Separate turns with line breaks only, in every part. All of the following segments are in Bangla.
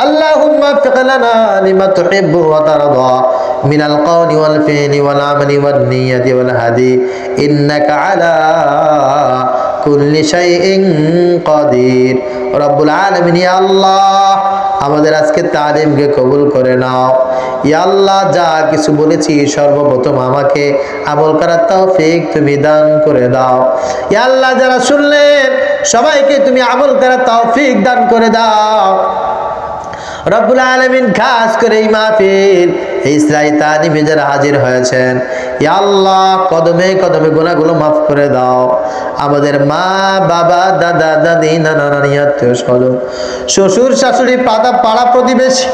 اللهم وفق لنا لما تحب وترضى من القول والفعل والعمل والنية والهدي إنك على كل شيء قدير رب العالمين يا الله আমাদের আজকে তালিমকে কবুল করে নাও ইয়া আল্লাহ যা কিছু বলেছি সর্বপ্রথম আমাকে আমল করার তৌফিক তুমি দান করে দাও ইয়া আল্লাহ যারা শুনলেন সবাইকে তুমি আমল করার তৌফিক দান করে দাও রব্বুল আলমিন খাস করে এই মাহফিল ইসরাই তানিমে যারা হাজির হয়েছেন আল্লাহ, কদমে কদমে গুণাগুলো মাফ করে দাও। আমাদের মা, বাবা, দাদা, দাদি, নানা, নানি, আত্মীয় স্বজন, শ্বশুর, শাশুড়ি পাতা পাড়া প্রতিবেশী,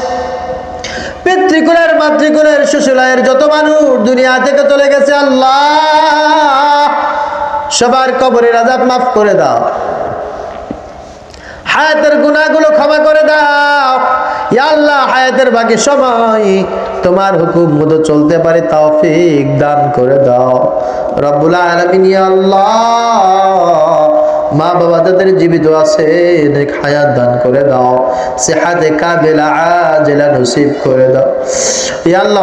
পিতৃকুলের, মাতৃকুলের, শ্বশুরায়ের যত মানুষ দুনিয়া থেকে চলে গেছে, আল্লাহ, সবার কবরে আজাব মাফ করে দাও। হায়াতের গুণাগুলো ক্ষমা করে দাও। আল্লাহ, হায়াতের বাকি সময় তোমার হুকুম মতো চলতে পারে, তৌফিক দান করে দাও। রব্বুল আলামিন, ইয়া আল্লাহ মা বাবা জীবিত আছে দান করে দাও। সেহাতে আজেলা নসিব করে দাও।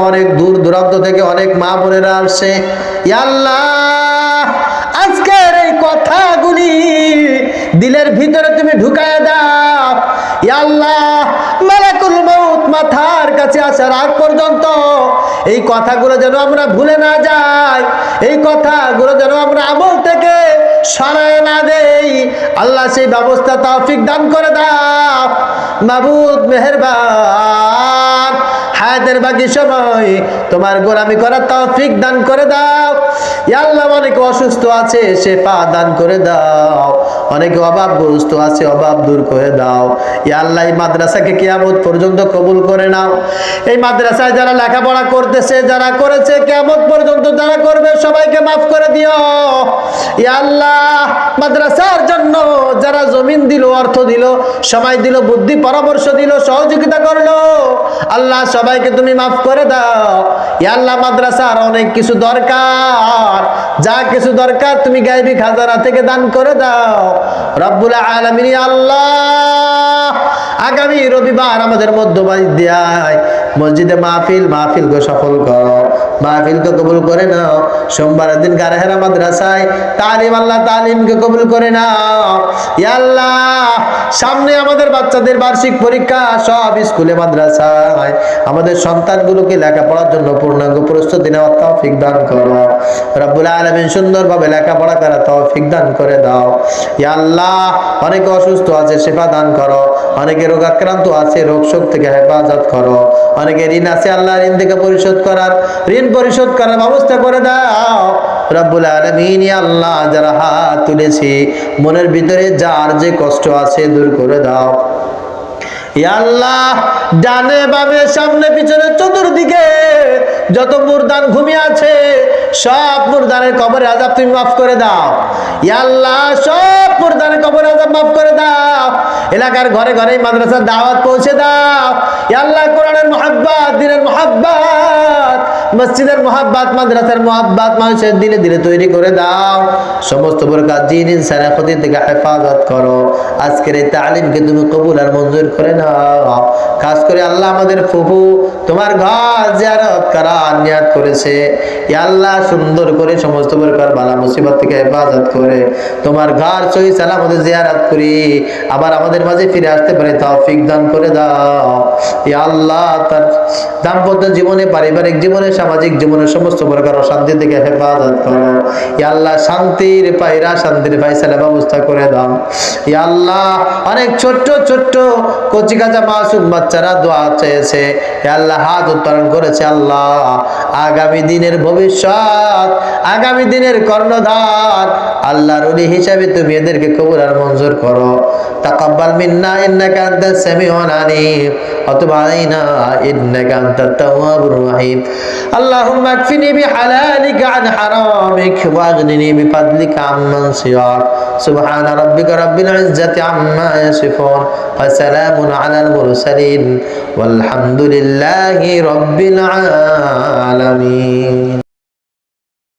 অনেক দূর দূরান্ত থেকে অনেক মা বোনেরা আসছে। আল্লাহ, আজকের এই কথাগুলি দিলের ভিতরে তুমি ঢুকায় দাও। ইয়া আল্লাহ মাথার কাছে আসার আগ পর্যন্ত এই কথাগুলো যেন আমরা ভুলে না যাই, এই কথাগুলো যেন আমরা আমল থেকে সরায় না দেই। আল্লাহ সেই ব্যবস্থা, তৌফিক দান করে দাও। মাবুদ, মেহেরবান, হায়াতের বাকি সময় তোমার গোলামি করার তৌফিক দান করে দাও। আল্লাহ অনেক অসুস্থ আছে সে পা দান করে দাও। অনেকে অভাবগ্রস্ত আছে, অভাব দূর করে দাও। ইয়া আল্লাহ, এই মাদ্রাসাকে কেয়ামত পর্যন্ত কবুল করে নাও। এই মাদ্রাসায় যারা লেখাপড়া করতেছে, যারা করেছে, কেয়ামত পর্যন্ত যারা করবে, সবাইকে মাফ করে দিও। ইয়া আল্লাহ, মাদ্রাসার জন্য যারা জমিন দিল, অর্থ দিল, সময় দিল, বুদ্ধি, পরামর্শ দিল, সহযোগিতা করল, আল্লাহ সবাইকে তুমি মাফ করে দাও। ইয়া আল্লাহ, মাদ্রাসার অনেক কিছু দরকার। যা কিছু দরকার তুমি গাইবি খাজানা থেকে দান করে দাও। রব্বুল আলমিনী আল্লাহ আগামী রবিবার আমাদের মধ্যবাদ দেয় মসজিদে মাহফিল মাহফিলকে সফল করো। মাহফিলকে কবুল করে নাও। সোমবারের দিন গারেহেরা মাদ্রাসায় তালিম আল্লাহ তালিমকে কবুল করে নাও। আল্লাহ, সামনে আমাদের বাচ্চাদের বার্ষিক পরীক্ষা সব স্কুলে মাদ্রাসায়। আমাদের সন্তানগুলোকে লেখাপড়ার জন্য পূর্ণাঙ্গ প্রস্তুতি নেওয়ার তৌফিক দান করো। রব্বুল আলামিন সুন্দরভাবে লেখাপড়া করার তৌফিক দান করে দাও। আল্লাহ, অনেকে অসুস্থ আছে, সেবা দান করো। অনেকে রোগাক্রান্ত আছে রোগ শোক থেকে হেফাজত করো। অনেকে ঋণ আছে আল্লাহ ঋণ থেকে পরিশোধ করার। ঋণ পরিশোধ করার ব্যবস্থা করে দাও। রব্বুল আলমিন আল্লাহ যারা হাত তুলেছি, মনের ভিতরে যার যে কষ্ট আছে দূর করে দাও। আল্লাহ, ডানে বামে, সামনে, পিছনে, চতুর্দিকে যত মুরদান আছে, সব মুরদানের কবরে আজাব তুমি মাফ করে দাও। আল্লাহ, সব মুরদানের কবরে আজাব মাফ করে দাও। এলাকার ঘরে ঘরে মাদ্রাসার দাওয়াত পৌঁছে দাও। আল্লাহ, কোরআনের মোহাব্বত, দিনের মোহাব্বত মসজিদের মোহাব্বত, মাদ্রাসার মোহাব্বত মানুষের দিলে দিলে তৈরি করে দাও। সমস্ত প্রকার জিন ইনসানের ক্ষতি থেকে হেফাজত করো। আজকের এই তালিমকে তুমি কবুল আর মঞ্জুর করে নাও। খাস করে আল্লাহ আমাদের ফুফু, তোমার ঘর জিয়ারত করার নিয়াত করেছে। আল্লাহ সুন্দর করে সমস্ত প্রকার বালা মুসিবত থেকে হেফাজত করে। তোমার ঘর সহি সালামতে জিয়ারত করি। আবার আমাদের মাঝে ফিরে আসতে পারে তৌফিক দান করে দাও। আল্লাহ তার দাম্পত্য জীবনে, পারিবারিক জীবনে, সামাজিক জীবনে সমস্ত প্রকার অশান্তি থেকে হেফাজত করো। ইয়াল্লাহ শান্তির পাইরা শান্তির পাইসালে ব্যবস্থা করে দাও। ইয়াল্লাহ অনেক ছোট্ট ছোট্ট কচি কাঁচা মাসুম বাচ্চারা দোয়া চেয়েছে। ইয়াল্লাহ হাত উত্তোলন করেছে আল্লাহ। আগামী দিনের ভবিষ্যৎ, আগামী দিনের কর্ণধার, আল্লাহর উলি হিসাবে তুমি এদেরকে কবুল আর মঞ্জুর করো। তাকাব্বাল মিন্না, ইন্নাকা আনতাস সামিউল আলিম। ওয়া তুব আলাইনা, ইন্নাকা أنت التواب الرحيم. اللهم اكفني بحلالك عن حرامك وأغنني بفضلك عمن سواك. سبحان ربك رب العزة عما يصفون وسلام على المرسلين والحمد لله رب العالمين.